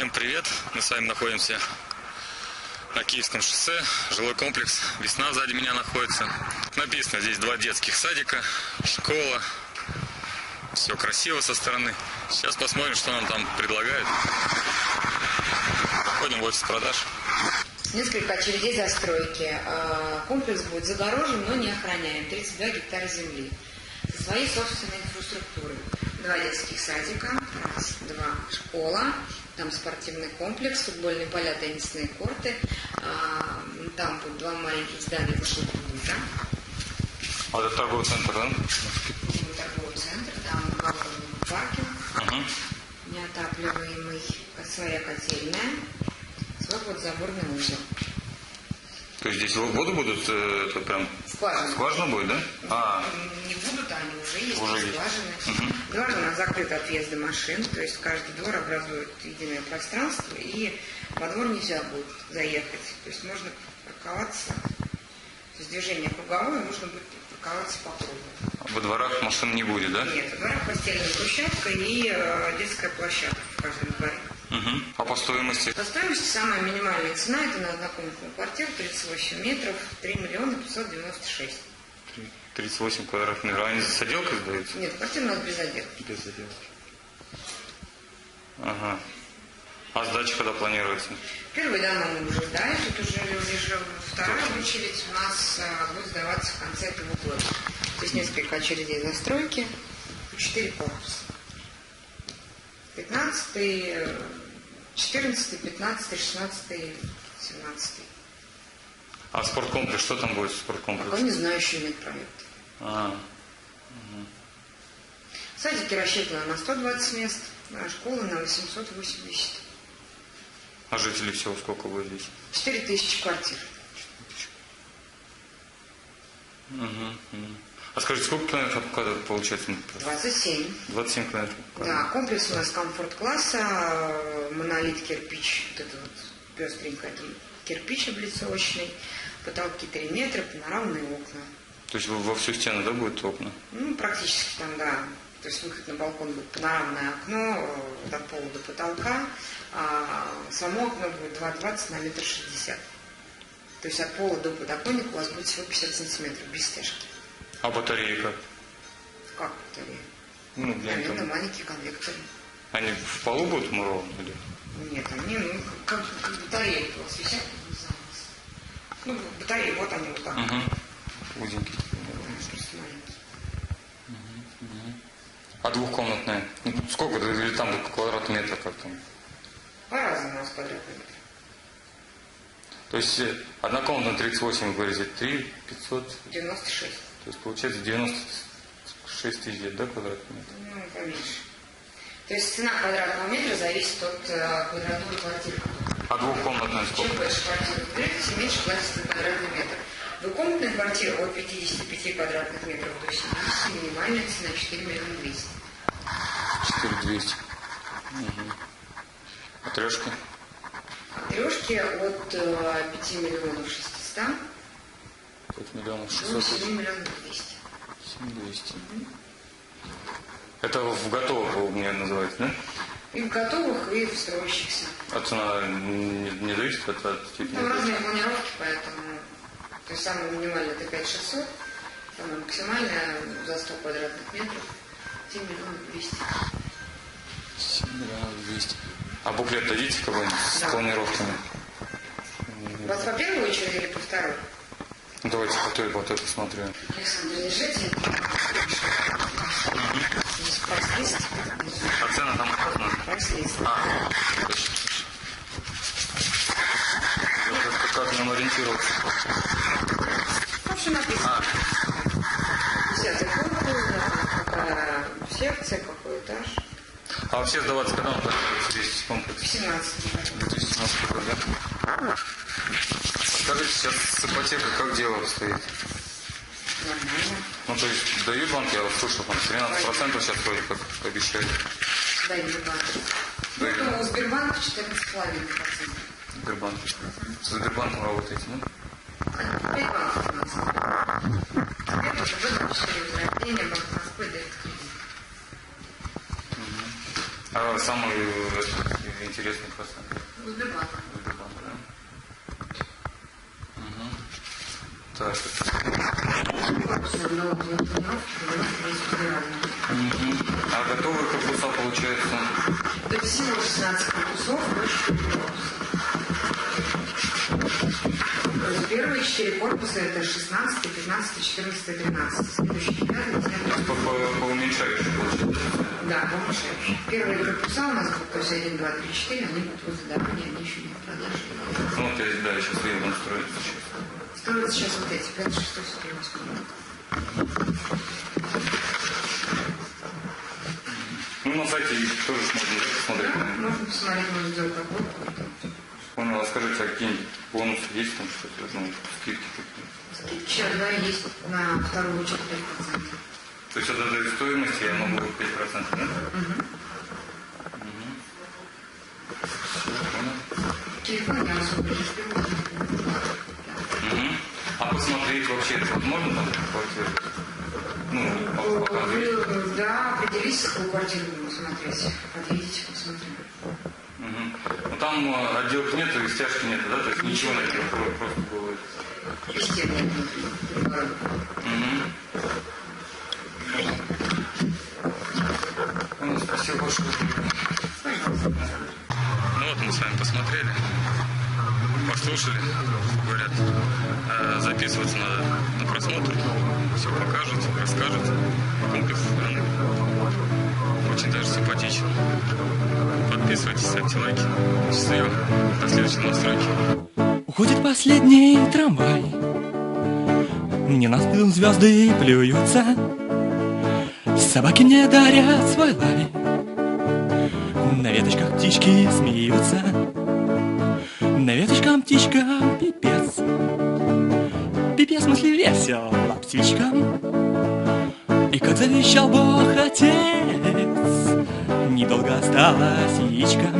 Всем привет! Мы с вами находимся на Киевском шоссе, жилой комплекс «Весна» сзади меня находится. Написано здесь два детских садика, школа. Все красиво со стороны. Сейчас посмотрим, что нам там предлагают. Ходим в офис продаж. Несколько очередей застройки. Э, Комплекс будет загорожен, но не охраняем. 32 гектара земли. Со своей собственной инфраструктурой. Два детских садика, раз, два, школа, там спортивный комплекс, футбольные поля, теннисные корты. А, Там будут два маленьких здания высшего кредита. А это торговый центр, да? Торговый центр, там паркинг, Угу. неотапливаемый, своя котельная, свой подзаборный узел. То есть здесь воду будут, э, это прям Скважина. скважина будет, да? А, Не будут, они уже есть, Уже скважины. Двор у нас закрыт от въезда машин, то есть каждый двор образует единое пространство, и во двор нельзя будет заехать. То есть можно парковаться, то есть движение круговое, можно будет парковаться по кругу. во дворах машин не будет, да? Нет, во дворах постельная площадка и э, детская площадка в каждом дворе. Угу. А по стоимости? По стоимости самая минимальная цена это на однокомнатную квартиру 38 метров 3 миллиона 596. 38 квадратных метров. А они с отделкой сдаются? Нет, квартира у нас без отделки. Без отделки. Ага. А сдача когда планируется? Первый дома мы уже сдали, тут уже живут. Вторая очередь у нас а, будет сдаваться в конце этого года. То есть несколько очередей застройки, четыре корпуса. 15, э, 14, 15, 16, 17. А спорткомплекс, что там будет в Пока спорткомплексе? не знаю, еще нет проекта. А, Садики рассчитаны на 120 мест, а школы на 880. а жителей всего сколько будет здесь? 4 тысячи квартир. Мгм, мгм. А скажите, сколько километров МКАДа получается? 27. 27 километров. Да, комплекс у нас комфорт-класса, э, монолит кирпич, вот это вот пестренькое, это кирпич облицовочный, потолки 3 метра, панорамные окна. То есть во, всю стену, да, будет окна? Ну, практически там, да. То есть выход на балкон будет панорамное окно э, от пола до потолка, а само окно будет 2,20 на метр шестьдесят. То есть от пола до подоконника у вас будет всего 50 сантиметров, без стяжки. А батареи как? Как батарея? Ну, Наверное, там- маленькие конвекторы. Они в полу будут мурованы или? Нет, они, ну, как, как батареи вас висят. Ну, батареи, вот они вот так. Угу. Узенький. Просто маленькие. А двухкомнатная? Ну, сколько? Или там до квадратного метра как там? По-разному у нас квадратный метр. То есть э, однокомнатная 38, вы говорите, 3 500, 96. то есть получается 96 тысяч, да, квадратный метр? Ну, поменьше. То есть цена квадратного метра зависит от э, квадратуры квартиры. А двухкомнатная Чем сколько? больше квартира берете, тем меньше платите за квадратный метр. Двухкомнатная квартира от 55 квадратных метров до 70, минимальная цена 4 миллиона 200. 4200. Угу. А трешки? Трешки от э, 5 миллионов 600 5 миллионов до 600 тысяч. 7 миллионов 200. 7200. Это в готовых вы у меня называете, да? И в готовых, и в строящихся. А цена не, не зависит от, от степени? Там разные планировки, поэтому... То есть самая минимальная это 5600, самая максимальная за 100 квадратных метров 7 миллионов 200. 7 миллионов 200. А буклет дадите какой-нибудь с Да. планировками? Вас по первой очереди или по второй? Ну, Давайте по той, по той посмотрю. Александр, лежите. Здесь. А цена там указана? А, точно. Как, как нам ориентироваться? Ну, все написано. Десятый корпус, да, какая секция, какой этаж. А вообще сдаваться когда он планируется весь комплекс? 17 году. 2017 год, да? Скажите, сейчас с ипотекой как дело обстоит? Ну, то есть дают банки, я вот слышал, там 13% сейчас вроде как обещали. Да, и Сбербанк. Да, и- Ну, у Сбербанка 14,5%. Сбербанк. С Сбербанком работаете, ну? Пять банков у нас. Это уже было 4 возрождения, Банк Москвы дает кредит. А самый, э, интересный фасад. Возле банка. Выдуман, да? Мгм. Так, Корпус одного планировки, есть федеральный. Мгм. А готовые корпуса получается? Это всего 16 корпусов, но 4 корпуса. То есть первые 4 корпуса это 16, 15, 14, 13. Следующие 15 По, по, по получается. Да, помощь. Первые корпуса у нас то есть 1, 2, 3, 4, они будут возле дороги, они еще не в продаже. Ну, вот я, да, сейчас он строится сейчас. Строятся сейчас вот эти, 5, 6, 7, 8. Ну, на сайте их тоже. Да, наверное. можно посмотреть, можно сделать работу. потом. Понял, а скажите, а какие-нибудь бонусы есть там что-то, ну, скидки какие Скидки да, есть на вторую очередь 5%. То есть от этой стоимости я могу 5%, да? Всё, понял. Телефон я особо не успела. Мгм. А посмотреть вообще это можно там квартиру? Ну. Вы, да, определитесь, какую квартиру будем смотреть. Подъедете, посмотрим. Мгм. Ну там э, отделки нет, и стяжки нет, да? То есть ничего нет, про- просто было. И стены послушали, говорят, э, записываться надо на просмотр, все покажут, расскажут. Комплекс очень даже симпатичен. Подписывайтесь, ставьте лайки. Счастливо. До следующей настройки. Уходит последний трамвай Мне на спину звезды плюются Собаки мне дарят свой лай На веточках птички смеются На веточкам птичкам пипец. Пипец в смысле весел птичкам. И как завещал Бог Отец Недолго осталось яичкам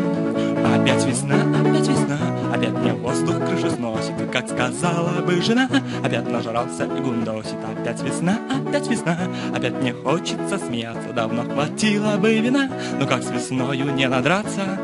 Опять весна, опять весна Опять мне воздух крышу сносит. Как сказала бы жена Опять нажрался и гундосит. Опять весна, опять весна Опять мне хочется смеяться. Давно хватило бы вина Но как с весною не надраться